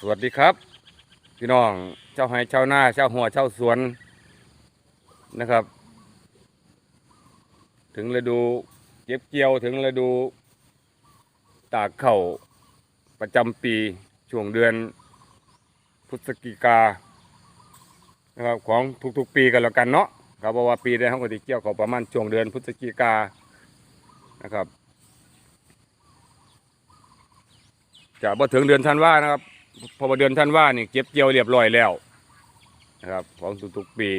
สวัสดีครับ พี่น้องเจ้าไห้เจ้าหน้าเจ้าหัวเจ้าสวนนะครับ ถึงฤดูเก็บเกี่ยวถึงฤดูตากข้าประจำปีช่วงเดือนพฤศจิกานะครับของทุกๆปีกันแล้วกันเนาะครับเพราะว่าปีได้เขาก็จะเกี่ยวเขาประมาณช่วงเดือนพฤศจิกานะครับจะบ่ถึงเดือนธันวานะครับ พอมาเดือนธันว่านี่เก็บเกี่ยวเรียบร้อยแล้วนะครับ ของทุกๆปี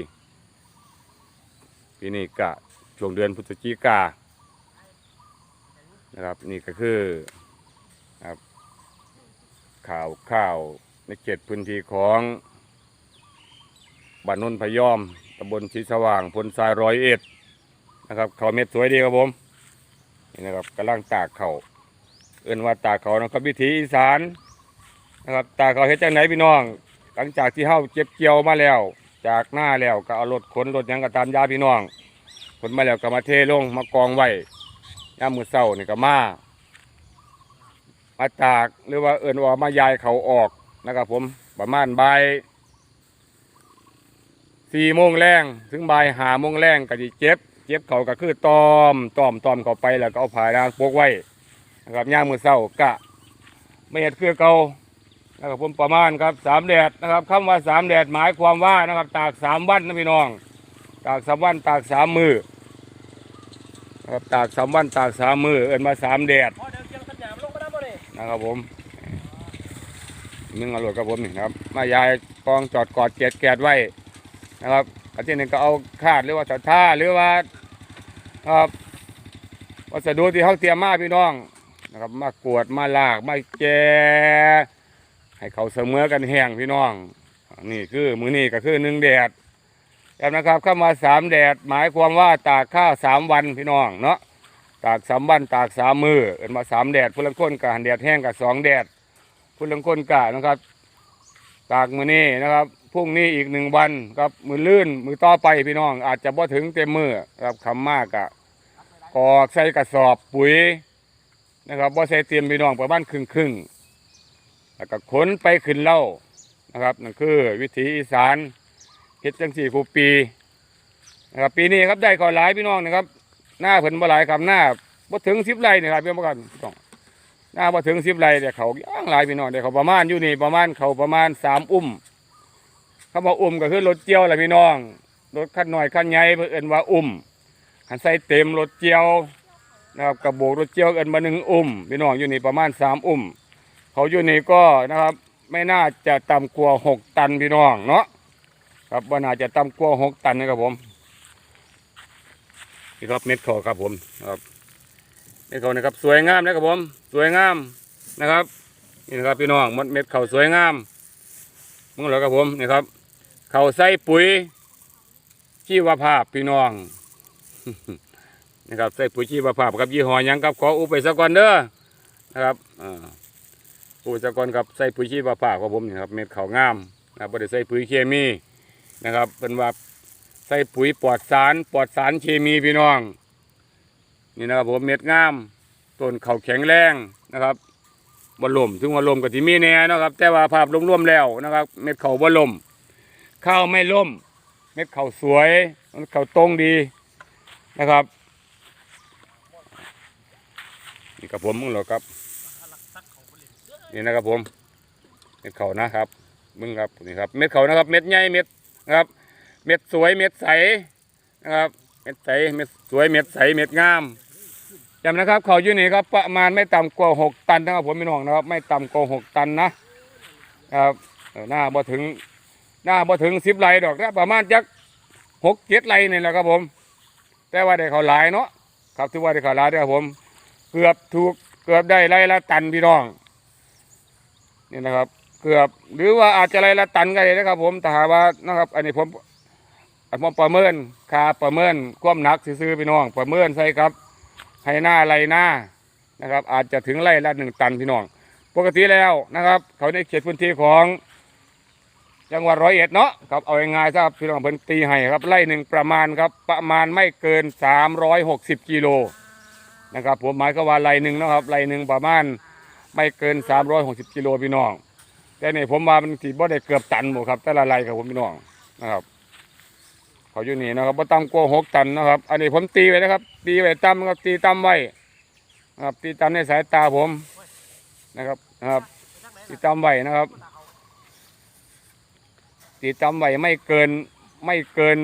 ปีนี้ก็ช่วงเดือนพฤศจิกานะครับ นี่ก็คือครับข่าวข้าวในเขตพื้นที่ของบ้านนนพยอมตำบลชีสว่างพลทรายร้อยเอ็ดนะครับเขาวเม็ดสวยดีครับผมนี่นะครับกำลังตากเขาวเอื่นว่าตาเขานะครับวิถีอีสาน นะครับตาเขาเฮ็ดจังไหนพี่น้อง หลังจากที่เฮาเก็บเกี่ยวมาแล้ว จากหน้าแล้วก็เอารถขนรถยังก็ตามยาพี่น้องขนมาแล้วก็มาเทลงมากองไว้ยามมือเช้านี่ก็มามาตากหรือว่าเอื่นว่ามาย้ายเขาออกนะครับผมประมาณบ่ายสี่โมงแรงถึงบ่ายห้าโมงแรงก็สิเจ็บ เจ็บเขาก็คือตอมตอมตอมเขาไปแล้วก็เอาผ้ายางโปกไว้นะครับย่างมือเศร้ากะไม่เห็ดคือเกา นะครับผมประมาณครับสามแดดนะครับคำว่าสามแดดหมายความว่านะครับตากสามวันนะพี่น้อง ตากสามวันตากสามมือนะครับตากสามวันตากสามมือเอินมาสามแดดนี่นะครับผมนึ่งอร่อยครับผมนี่ครับ มายายกองจอดกอดเกียดแกดไว้นะครับอันที่หนึ่งก็เอาคาดหรือว่าสะท่าหรือว่าครับวัสดุที่เขาเตรียมมาพี่น้องนะครับมากวดมาลากมาแก ให้เขาเสมอกันแห้งพี่น้อง นี่คือมือนี่ก็คือหนึ่งแดดแล้วนะครับเข้ามาสามแดด หมายความว่าตากข้าวสามวันพี่น้องเนาะตากสามวันตากสามมือเอินมาสามแดดพุ่ลังคนกะแดดแห้งกับสองแดดพุ่ลังคนกะนะครับ ตากมือนี้นะครับพรุ่งนี้อีกหนึ่งวันครับมือลื่นมือต่อไปพี่น้อง อาจจะบ่ถึงเต็มมือครับคำมากกะกอกใส่กระสอบปุ๋ยนะครับบ่ใส่เตรียมพี่น้องประมาณครึ่งครึ่ง แล้วก็ขนไปขึ้นเล่านะครับนั่นคือ วิถีอีสานเฮ็ดจังสี่คูปีนะครับปีนี้ครับได้ก่อหลายพี่น้องนะครับ หน้าเพิ่นบ่หลายครับหน้าบ่ถึงสิบไร่นี่ครับพี่น้องครับต้องหน้าบ่ถึงสิบไร่เดี๋ยวเขาย่างหลายพี่น้องเดี๋ยวเขาประมาณอยู่นี่ประมาณเขาประมาณสามอุ้มคำว่าอุ้มก็คือรถเจียวแหละพี่น้องรถคันหน่อยคันใหญ่เพิ่นเอินว่าอุ้มหันใส่เต็มรถเจียวนะครับกระโบกรถเจียวเอินมาหนึ่งอุ้มพี่น้องอยู่นี่ประมาณสามอุ้ม เขาอยู่นี่ก็นะครับ ไม่น่าจะต่ำกว่าหกตันพี่น้องเนาะครับว่าน่าจะต่ำกว่าหกตันนะครับผมนี่ครับเม็ดเขาครับผมครับเม็ดเขานะครับสวยงามนะครับผม สวยงามนะครับนี่นะครับพี่น้องมดเม็ดเขาสวยงามมึงเหรอครับผมนี่ครับ เขาใส่ปุ๋ยชีวภาพพี่น้องนะครับใส่ปุ๋ยชีวภาพครับยี่ห้อยังครับขออุปไปสักก่อนเด้อนะครับอ่า ปไปสักก่อนครับใส่ปุ๋ยชีวภาพครับผมนี่ครับเม็ดเขางามนะครับไม่ได้ใส่ปุ๋ยเคมีนะครับเป็นว่าใส่ปุ๋ยปลอดสารปลอดสารเคมีพี่น้อง นี่นะครับผมเม็ดงามต้นเขาแข็งแรงนะครับบอลลมถึงบอลลมกับที่มีแน่นะครับ แต่ว่าภาพรวมๆแล้วนะครับ เม็ดเขาบอลลมข้าวไม่ล่ม เม็ดเขาสวยเม็ดเขาตรงดีนะครับนี่กับผมมึงเหรอครับ นี่นะครับผม เม็ดเขานะครับมึงครับนี่ครับ เม็ดเขานะครับ เม็ดใหญ่เม็ดนะครับ เม็ดสวยเม็ดใสนะครับ เม็ดใสเม็ดสวยเม็ดใสเม็ดงามจำนะครับเขาอยู่นี่ครับประมาณไม่ต่ำกว่าหกตันนะครับผมพี่น้องนะครับ ไม่ต่ำกว่าหกตันนะครับหน้าบ่ถึงหน้าบ่ถึงสิบไร่ดอกนะประมาณจักหกเจ็ดไร่นี่แหละครับผม แต่ว่าได้เขาหลายเนาะครับถือว่าได้เขาหลายเด้อครับผม เกือบถูกเกือบได้ไร่ละตันพี่น้อง นี่นะครับ เกือบหรือว่าอาจจะไรละตันก็ได้นะครับ ผมแต่หาว่านะครับ อันนี้ผมอันผมประเมินคาประเมินความหนักซื้อๆพี่น้อง ประเมินใส่ครับให้หน้าไรหน้านะครับ อาจจะถึงไรละหนึ่งตันพี่น้อง ปกติแล้วนะครับ เขาในเขตพื้นที่ของจังหวัดร้อยเอ็ดเนาะครับเอาง่ายๆซะครับพี่น้องเพิ่นตีให้ครับไร่หนึ่งประมาณครับประมาณไม่เกิน 360กิโลนะครับผมหมายก็ว่าไร่หนึ่งนะครับไร่หนึ่งประมาณ ไม่เกิน 360กิโลพี่น้อง แต่นี่ผมว่ามันสิบ่ได้เกือบตันหมดครับแต่ละไรครับผมพี่น้องนะครับเขาอยู่นี่นะครับบ่ต่ำกว่าหกตันนะครับ อันนี้ผมตีไว้นะครับ ตีไว้ต่ำครับตีต่ำไว้นะครับ ตีต่ำในสายตาผมนะครับนะครับ ตีต่ำไว้นะครับ ตีต่ำไว้ไม่เกินไม่เกิน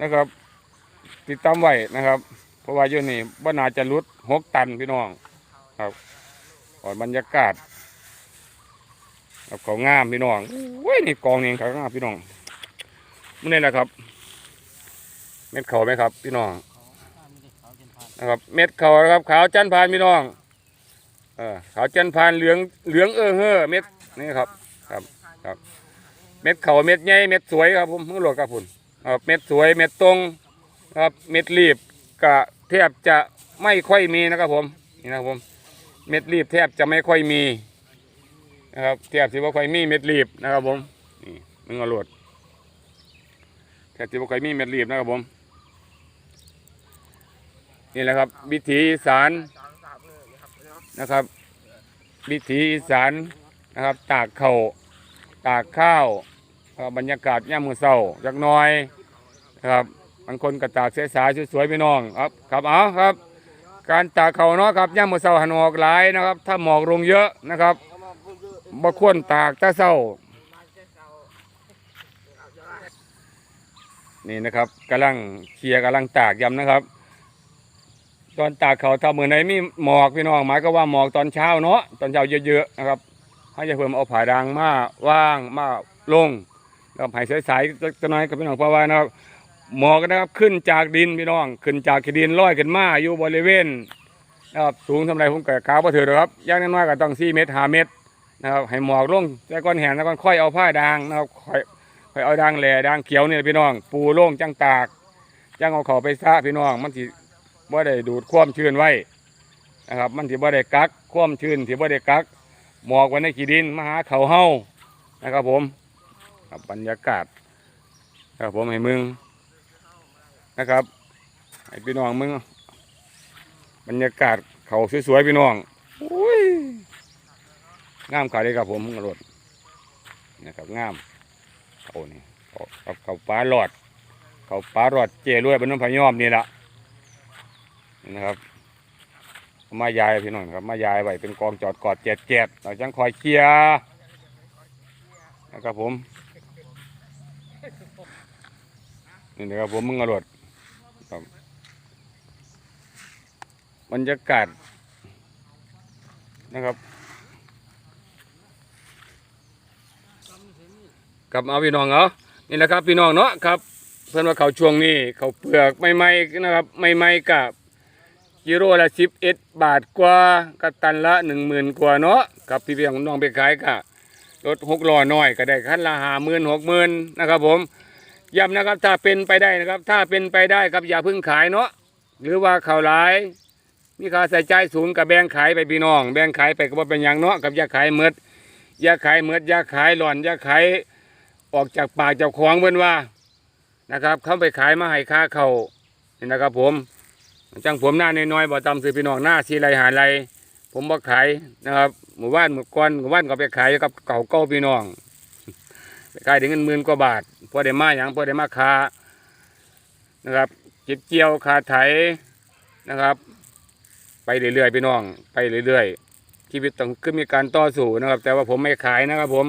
นะครับตีต่ำไว้นะครับ เพราะว่าอยู่นี่บ่น่าจะลุดหกตันพี่น้อง ครับก่อนบรรยากาศครับเขางามพี่น้องเว้ยนี่กองนี่เขางามพี่น้องมันนี่แหละครับ เม็ดเขาไหมครับ พี่น้องนะครับ เม็ดเขาครับ ขาวจันทร์พานพี่น้อง เออขาวจันทร์พานเหลืองเหลืองเออเฮ้อเม็ดนี่ครับ ครับครับ เม็ดเขาเม็ดใหญ่เม็ดสวยครับผมมือหลวครับผมครับเม็ดสวยเม็ดตรงครับเม็ดรีบกะแทบจะไม่ค่อยมีนะครับผมนี่นะครับผม เม็ดรีบแทบจะไม่ค่อยมีนะครับแทบสิว่าค่อยมีเม็ดรีบนะครับผมนี่มึงเอาโหลดแทบสิว่าค่อยมีเม็ดรีบนะครับผมนี่แหละครับ วิถีอีสารนะครับ วิถีอีสานนะครับ ตากเข่าตากข้าวบรรยากาศย่ามมือเศร้าจักน้อยนะครับบางคนก็ตากเสสายสวยๆพี่น้องครับครับเอาครับ การตากเขาเนาะครับย่ามมือเศร้าหันออกหลายนะครับ ถ้าหมอกลงเยอะนะครับบ่ควรตากต่เศร้านี่นะครับกำลังเคลียร์กำลังตากยำนะครับ ตอนตากเขาถ้าเหมือนไหนมีหมอกพี่น้องหมายก็ว่าหมอกตอนเช้าเนาะตอนเช้าเยอะๆนะครับให้จะเพิ่มเอาผาดังมาว่างมาลงแล้วให้สายๆจะน้อยกับพี่น้องเพราะว่านะครับ หมอกนะครับขึ้นจากดินพี่น้อง ขึ้นจากดินลอยขึ้นมาอยู่บริเวณนะครับสูงทำไรผมเกิดขาวบ่ถือหรอกครับย่างน้อยๆก็ต้อง4เมตร5เมตรนะครับให้หมอกลงแต่ก้อนแหนแล้วก็ค่อยเอาผ้าดางนะครับค่อยค่อยเอาดางแหล่ดางเขียวเนี่แหละพี่น้อง ปูโล่งจังตากจังเอาเขาไปซะพี่น้อง มันสิบ่ได้ดูดความชื้นไว้นะครับ มันสิบ่ได้กักความชื้นสิบ่ได้กัก หมอกไว้ในขี้ดินมาหาเขาเฮานะครับผมบบรรยากาศครับผมให้มึง นะครับให้พี่น้องมึงบรรยากาศเขาสวยๆพี่น้องอุ้ยงามขาเลยครับผมมึงรถนะครับงามเขานี่เขาเขาปลาหลอด เขาปลาหลอดเจรวยบนน้ำพะยอมนี่แหละนะครับมายายพี่น้องครับมายายไว้เป็นกองจอดกอดแจดแจดเราจังคอยเคลียร์นะครับผมนี่นะครับผมมึงอรวดครับ บรรยากาศนะครับกับเอาพี่น้องเอานี่นะครับพี่น้องเนาะครับ เพื่อนว่าเขาช่วงนี้เขาเปลือกไม่ไม่ๆนะครับไม่ไม่ๆกับกิโลละสิบเอ็ดบาทกว่าก็ตันละหนึ่งหมื่นกว่าเนาะกับพี่เพียงน้องไปขายกะรถหกล้อน้อยก็ได้คันละหาหมื่นหกหมื่นนะครับ ผมย้ำนะครับถ้าเป็นไปได้นะครับ ถ้าเป็นไปได้ครับอย่าเพึ่งขายเนาะหรือว่าเขาหลาย มีค่าใส่ใจสูงกับแบ่งขายไปพี่น้อง แบ่งขายไปก็บ่เป็นอย่างเนาะกับอย่าขายเมดอย่าขายเมดอย่าขายหล่อนอย่าขายออกจากปากจ้าของเพิ่นว่านะครับเข้าไปขายมาให้ค่าเขานี่นะครับ ผมจังผมหน้าน้อยๆบ่ตำซื้อพี่น้องหน้าสีไรหาไรผมบ่ขายนะครับหมู่บ้านหมู่ก้อนหมู่บ้านก็ไปขายกับเก่าเก้าพี่น้องไปขายถึงเงินหมื่นกว่าบาทพอได้มาอย่างพอได้มาคานะครับเก็บเกี่ยวคาไถนะครับ ไปเรื่อยๆพี่น้อง ไปเรื่อยๆชีวิตต้องขึ้นมีการต่อสู้นะครับ แต่ว่าผมไม่ขายนะครับ ผม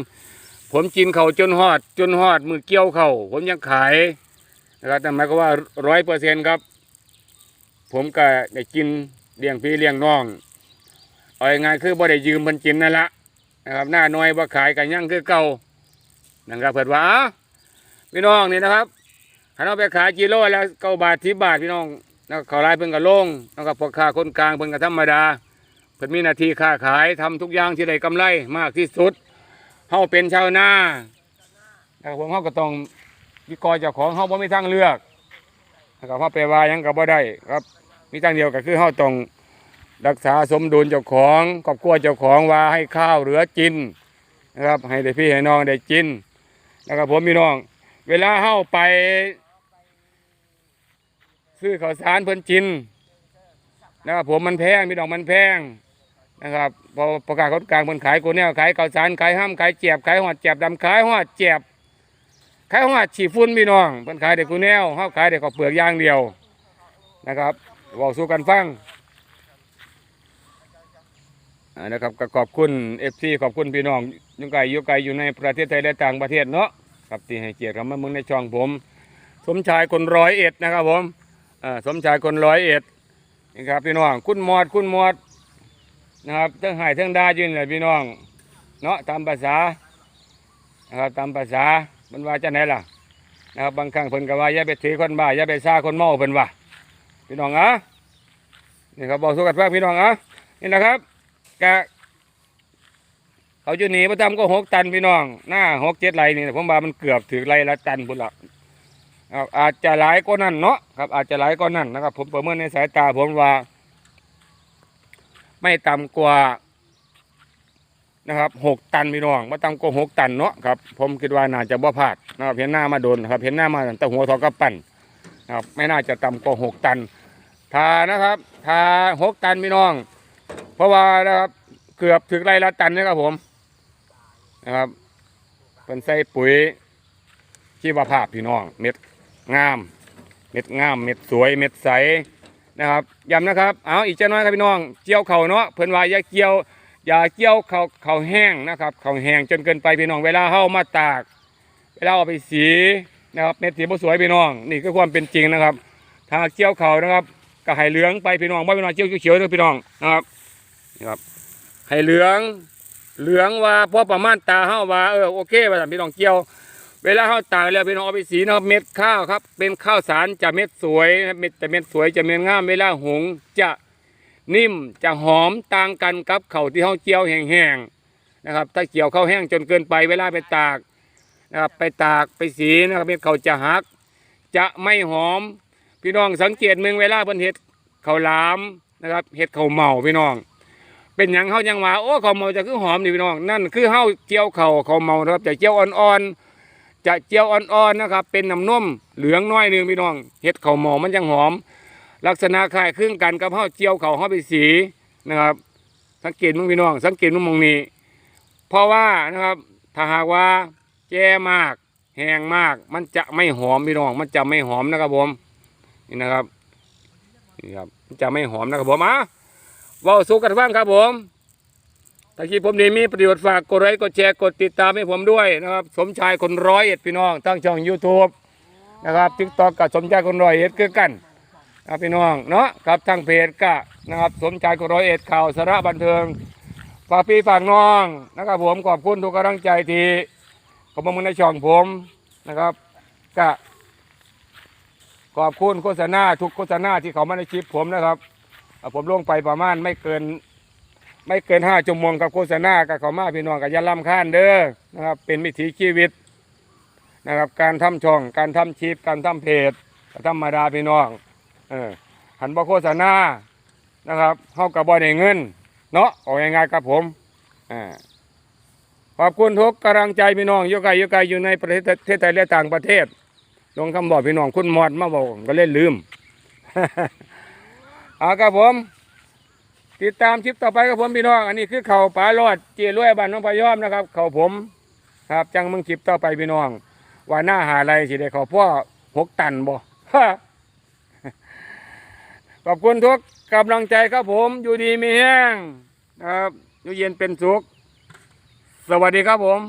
ผมกินเขาจนฮอด จนฮอดมือเกี่ยวเขาผมยังขายนะครับแต่หมายก็ว่าร้อยเปอร์เซ็นครับ ผมก็ได้กินเลี้ยงพี่เลี้ยงน้องเอาง่ายคือบ่ได้ยืมเพิ่นกินนั่นละนะครับหน้าน้อยบ่ขายกันยังคือเก่านะครับเพิ่นว่าพี่น้องนี่นะครับหันเอาไปขายกิโลละเก้าบาทสิบบาทพี่น้อง แล้วเขาไล่เพิ่นก็ลงนะครับพวกค้าคนกลางเพิ่นก็ธรรมดาเพิ่นมีหน้าที่ค้าขายทำทุกอย่างที่ได้กำไรมากที่สุดเฮาเป็นชาวนานะครับผมเฮาก็ต้องวิกรเจ้าของเฮาบ่มีทางเลือกนะครับพ่อไปว่ายังก็บ่ได้ครับ มีทางเดียวก็คือเฮาต้องรักษาสมดุลเจ้าของครอบครัวเจ้าของว่าให้ข้าวเหลือกินนะครับ ให้ได้พี่ให้น้องได้กินนะครับผมพี่น้อง เวลาเฮาไป ซื้อข้าวสารเพิ่นกินนะครับผมมันแพงพี่น้องมันแพงนะครับพอประกาศคนกลางคนขายกูเนี่ยขายข้าวสารขายห้ามขายเจียบขายหอดเจียบดำขายหอดเจียบขายหอดฉีฟุ้นพี่น้องเพิ่นขายเด็กกูแนวเฮาขายเด็กข้าวเปลือกย่างเดียวนะครับบอกสู้กันฟังนะครับก็ขอบคุณเอฟซีขอบคุณพี่น้องยุ่งไกลอยู่ไกลอยู่ในประเทศไทยและต่างประเทศเนาะครับที่ให้เกียรติกับมาเมืองในช่องผม สมชายคนร้อยเอ็ดนะครับผม สมชายคนร้อยเอ็ดนี่ครับพี่น้องคุณมอดคุณมอดนะครับทั้งหายทั้งดายืนเลยพี่น้องเนาะตามภาษานะครับตามภาษามันว่าจะไหนล่ะนะครับบางครั้งเพิ่นก็ว่าอย่าไปถือคนบ้าอย่าไปซ่าคนเมาเพิ่นว่าพี่น้องอะนี่ครับบอกสุกันฟังพี่น้องอะนี่นะครับกะเขาอยู่นี่ประจำก็หกตันพี่น้องหน้าหกเจ็ดไรนี่ผมว่ามันเกือบถือไรละตันพุ่นละครับ อาจจะหลายก็นั่นเนาะครับอาจจะหลายก็นั่นนะครับ ผมประเมินในสายตาผมว่า ไม่ต่ำกว่านะครับหกตันพี่น้องไม่ต่ำกว่าหกตันเนาะครับผมคิดว่าน่าจะบ่พลาดนะครับเห็นหน้ามาโดนครับเห็นหน้ามาแต่หัวทองกระปั่นนะครับไม่น่าจะต่ำกว่าหกตันทานะครับทาหกตันพี่น้อง เพราะว่านะครับเกือบถึงไรละตันนะครับผมนะครับเป็นใส่ปุ๋ยชีวภาพพี่น้องเม็ด งาม เม็ดงาม เม็ดสวย เม็ดใสนะครับย้ำนะครับ เอาอีกเจ้าน้อยครับพี่น้อง เจียวเข่าเนาะเพิ่นว่าอย่าเกี่ยว อย่าเกี่ยวเข่าเข่าแห้งนะครับ เข่าแห้งจนเกินไปพี่น้อง เวลาเฮามาตาก เวลาเอาไปสีนะครับเม็ดสีบ่สวยพี่น้อง นี่คือความเป็นจริงนะครับ ถ้าเกี่ยวเข่านะครับก็ให้เหลืองไปพี่น้องบ่พี่น้องเจียวเขียวๆเด้อพี่น้องนะครับนี่ครับให้เหลือง เหลืองว่าพอประมาณตาเฮาว่าเออโอเคว่าซั่นพี่น้องเกี่ยว เวลาเขาวตากแล้วพี่น้องเอาไปสีนะครับเม็ดข้าวครับ เป็นข้าวสารจะเม็ดสวยนะครับเม็ดจะเม็ดสวยจะเม็ดงามเวลาหุงจะนิ่มจะหอมต่างกันกับเข้าที่เขาเจียวแห้งๆนะครับ ถ้าเกี่ยวข้าวแห้งจนเกินไปเวลาไปตากนะครับไปตากไปสีนะครับเม็ดเข้าจะหัก จะไม่หอม พี่น้องสังเกตเมืองเวลาเพิ่นเฮ็ดเข้าลามนะครับเฮ็ดเข้าเมาพี่น้อง เป็นหยังเขายังว่าโอ้เข้าเมาจะคือหอมนี่พี่น้องนั่นคือเฮาเจียวเข้าวข้าเมานะครับจะเจียวอ่อนๆ จะเจียวอ่อนๆนะครับ เป็นน้ำนมเหลืองน้อยหนึงพี่น้องเห็ดเข้าหมอมันยังหอม ลักษณะคล้ายคลึงกันกับข้าวเจียวเข้าข้าวไปสีนะครับ สังเกตมึงพี่น้อง สังเกตมึงมองนี้ เพราะว่านะครับถ้าหากว่าแก่มากแห้งมาก มันจะไม่หอมพี่น้อง มันจะไม่หอมนะครับผมนี่นะครับนี่ครับจะไม่หอมนะครับผมอะว่าวสู้กันบ้างครับผม ถ้าคลิปผมนี้มีประโยชน์ฝากกดไลค์กดแชร์กดติดตามให้ผมด้วยนะครับ สมชายคนร้อยเอ็ดพี่น้องตั้งช่อง YouTube นะครับทิกตอกกับสมชายคนร้อยเอ็ดคือกันนะพี่น้องเนาะครับทางเพจก็นะครับ สมชายคนร้อยเอ็ดข่าวสาระบันเทิงฝากพี่ฝากน้องนะครับผมขอบคุณทุกกำลังใจที่เข้ามาเมืองในช่องผมนะครับก็ขอบคุณโฆษณาทุกโฆษณาที่เขามาในคลิปผมนะครับ ผมลงไปประมาณไม่เกิน ไม่เกินห้าชั่วโมงกับโฆษณากับขามาพี่น้องกับยาลำค้านเด้อนะครับเป็นวิถีชีวิตนะครับการทำช่องการทำชีพการทำเพจก็ธรรมดาพี่น้องเออหันบ่โฆษณานะครับเข้ากับบ่ได้เงิน เนาะเอาง่ายๆกับผมอ่าขอบคุณทุกกำลังใจพี่น้องอยู่ไกลอยู่ไกลอยู่ในประเทศไทยและต่างประเทศลงคำบอกพี่น้องคุณมอดมาบอกก็เล่นลืม เอาครับผม ติดตามคลิปต่อไปกับผมพี่น้อง อันนี้คือเขาป่าลอดเจียรวยบ้านน้องพยอมนะครับ เขาผมครับจังมึงคลิปต่อไปพี่น้อง ว่าหน้าหาอะไรสิได้เขาพ่อหกตันบ่ขอบคุณทุกกำลังใจครับผมอยู่ดีมีแห้งนะครับอยู่เย็นเป็นสุข สวัสดีครับผม